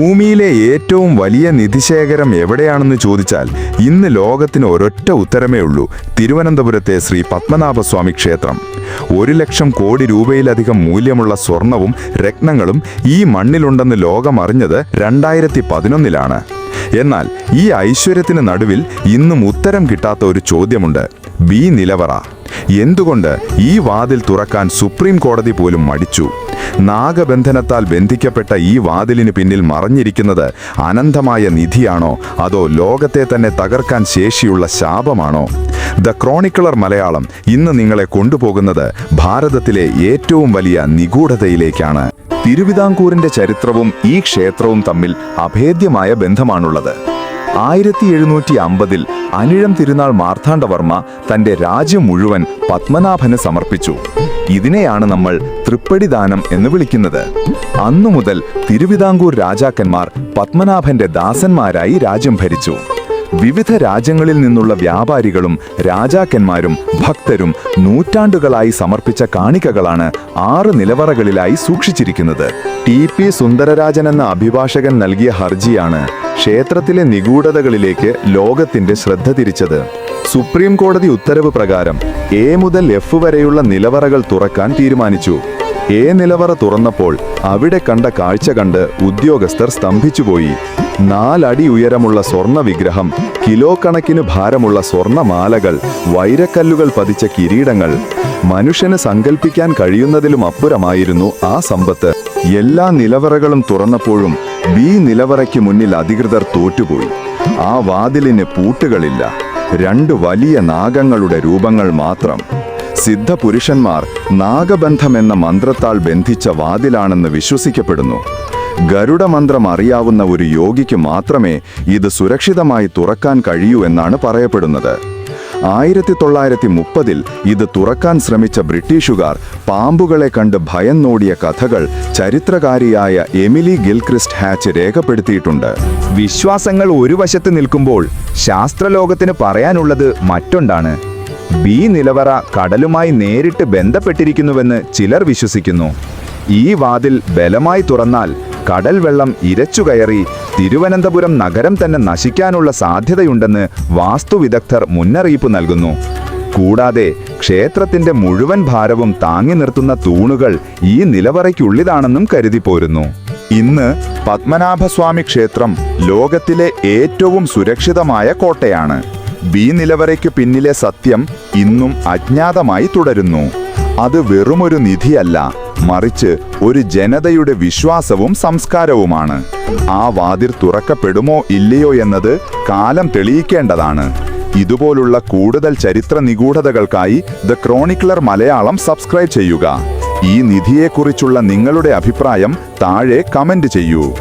ഭൂമിയിലെ ഏറ്റവും വലിയ നിധിശേഖരം എവിടെയാണെന്ന് ചോദിച്ചാൽ ഇന്ന് ലോകത്തിന് ഒരൊറ്റ ഉത്തരമേ ഉള്ളൂ. തിരുവനന്തപുരത്തെ ശ്രീ പത്മനാഭസ്വാമി ക്ഷേത്രം. ഒരു ലക്ഷം കോടി രൂപയിലധികം മൂല്യമുള്ള സ്വർണവും രത്നങ്ങളും ഈ മണ്ണിലുണ്ടെന്ന് ലോകമറിഞ്ഞത് രണ്ടായിരത്തി പതിനൊന്നിലാണ് എന്നാൽ ഈ ഐശ്വര്യത്തിന് നടുവിൽ ഇന്നും ഉത്തരം കിട്ടാത്ത ഒരു ചോദ്യമുണ്ട്. ബി. നിലവറ. എന്തുകൊണ്ട് ഈ വാതിൽ തുറക്കാൻ സുപ്രീം കോടതി പോലും മടിച്ചു? നാഗബന്ധനത്താൽ ബന്ധിക്കപ്പെട്ട ഈ വാതിലിന് പിന്നിൽ മറഞ്ഞിരിക്കുന്നത് അനന്തമായ നിധിയാണോ? അതോ ലോകത്തെ തന്നെ തകർക്കാൻ ശേഷിയുള്ള ശാപമാണോ? ദ ക്രോണിക്കുളർ മലയാളം ഇന്ന് നിങ്ങളെ കൊണ്ടുപോകുന്നത് ഭാരതത്തിലെ ഏറ്റവും വലിയ നിഗൂഢതയിലേക്കാണ്. തിരുവിതാംകൂറിന്റെ ചരിത്രവും ഈ ക്ഷേത്രവും തമ്മിൽ അഭേദ്യമായ ബന്ധമാണുള്ളത്. ആയിരത്തി എഴുന്നൂറ്റി അമ്പതിൽ അനിഴം തിരുനാൾ മാർത്താണ്ഡവർമ്മ തന്റെ രാജ്യം മുഴുവൻ പത്മനാഭന് സമർപ്പിച്ചു. ഇതിനെയാണ് നമ്മൾ തൃപ്പടിദാനം എന്ന് വിളിക്കുന്നത്. അന്നു മുതൽ തിരുവിതാംകൂർ രാജാക്കന്മാർ പത്മനാഭന്റെ ദാസന്മാരായി രാജ്യം ഭരിച്ചു. വിവിധ രാജ്യങ്ങളിൽ നിന്നുള്ള വ്യാപാരികളും രാജാക്കന്മാരും ഭക്തരും നൂറ്റാണ്ടുകളായി സമർപ്പിച്ച കാണിക്കകളാണ് ആറ് നിലവറകളിലായി സൂക്ഷിച്ചിരിക്കുന്നത്. ടി പി സുന്ദരരാജൻ എന്ന അഭിഭാഷകൻ നൽകിയ ഹർജിയാണ് ക്ഷേത്രത്തിലെ നിഗൂഢതകളിലേക്ക് ലോകത്തിന്റെ ശ്രദ്ധ തിരിച്ചത്. സുപ്രീം കോടതി ഉത്തരവ് പ്രകാരം എ മുതൽ എഫ് വരെയുള്ള നിലവറകൾ തുറക്കാൻ തീരുമാനിച്ചു. എ നിലവറ തുറന്നപ്പോൾ അവിടെ കണ്ട കാഴ്ച കണ്ട് ഉദ്യോഗസ്ഥർ സ്തംഭിച്ചുപോയി. നാലടി ഉയരമുള്ള സ്വർണ വിഗ്രഹം കിലോ കണക്കിന് ഭാരമുള്ള സ്വർണമാലകൾ വൈരക്കല്ലുകൾ പതിച്ച കിരീടങ്ങൾ. മനുഷ്യന് സങ്കല്പിക്കാൻ കഴിയുന്നതിലും അപ്പുറമായിരുന്നു ആ സമ്പത്ത്. എല്ലാ നിലവറകളും തുറന്നപ്പോഴും ബി നിലവറയ്ക്ക് മുന്നിൽ അധികൃതർ തോറ്റുപോയി. ആ വാതിലിന് പൂട്ടുകളില്ല. രണ്ട് വലിയ നാഗങ്ങളുടെ രൂപങ്ങൾ മാത്രം. സിദ്ധപുരുഷന്മാർ നാഗബന്ധമെന്ന മന്ത്രത്താൽ ബന്ധിച്ച വാതിലാണെന്ന് വിശ്വസിക്കപ്പെടുന്നു. ഗരുഡമന്ത്രം അറിയാവുന്ന ഒരു യോഗിക്ക് മാത്രമേ ഇത് സുരക്ഷിതമായി തുറക്കാൻ കഴിയൂ എന്നാണ് പറയപ്പെടുന്നത്. ആയിരത്തി തൊള്ളായിരത്തി മുപ്പതിൽ ഇത് തുറക്കാൻ ശ്രമിച്ച ബ്രിട്ടീഷുകാർ പാമ്പുകളെ കണ്ട് ഭയം നോടിയ കഥകൾ ചരിത്രകാരിയായ എമിലി ഗിൽക്രിസ്റ്റ് ഹാച്ച് രേഖപ്പെടുത്തിയിട്ടുണ്ട്. വിശ്വാസങ്ങൾ ഒരു വശത്ത് നിൽക്കുമ്പോൾ ശാസ്ത്രലോകത്തിന് പറയാനുള്ളത് മറ്റൊണ്ടാണ്. ബി നിലവറ കടലുമായി നേരിട്ട് ബന്ധപ്പെട്ടിരിക്കുന്നുവെന്ന് ചിലർ വിശ്വസിക്കുന്നു. ഈ വാതിൽ ബലമായി തുറന്നാൽ കടൽ വെള്ളം ഇരച്ചു കയറി തിരുവനന്തപുരം നഗരം തന്നെ നശിക്കാനുള്ള സാധ്യതയുണ്ടെന്ന് വാസ്തുവിദഗ്ധർ മുന്നറിയിപ്പ് നൽകുന്നു. കൂടാതെ ക്ഷേത്രത്തിന്റെ മുഴുവൻ ഭാരവും താങ്ങി നിർത്തുന്ന തൂണുകൾ ഈ നിലവറയ്ക്കുള്ളിലാണെന്നും കരുതിപ്പോരുന്നു ഇന്ന് പത്മനാഭസ്വാമി ക്ഷേത്രം ലോകത്തിലെ ഏറ്റവും സുരക്ഷിതമായ കോട്ടയാണ്. ബി നിലവറയ്ക്ക് പിന്നിലെ സത്യം ഇന്നും അജ്ഞാതമായി തുടരുന്നു. അത് വെറുമൊരു നിധിയല്ല. മറിച്ച് ഒരു ജനതയുടെ വിശ്വാസവും സംസ്കാരവുമാണ്. ആ വാതിർ തുറക്കപ്പെടുമോ ഇല്ലയോ എന്നത് കാലം തെളിയിക്കേണ്ടതാണ്. ഇതുപോലുള്ള കൂടുതൽ ചരിത്ര നിഗൂഢതകൾക്കായി ദ ക്രോണിക്ലർ മലയാളം സബ്സ്ക്രൈബ് ചെയ്യുക. ഈ നിധിയെക്കുറിച്ചുള്ള നിങ്ങളുടെ അഭിപ്രായം താഴെ കമന്റ് ചെയ്യൂ.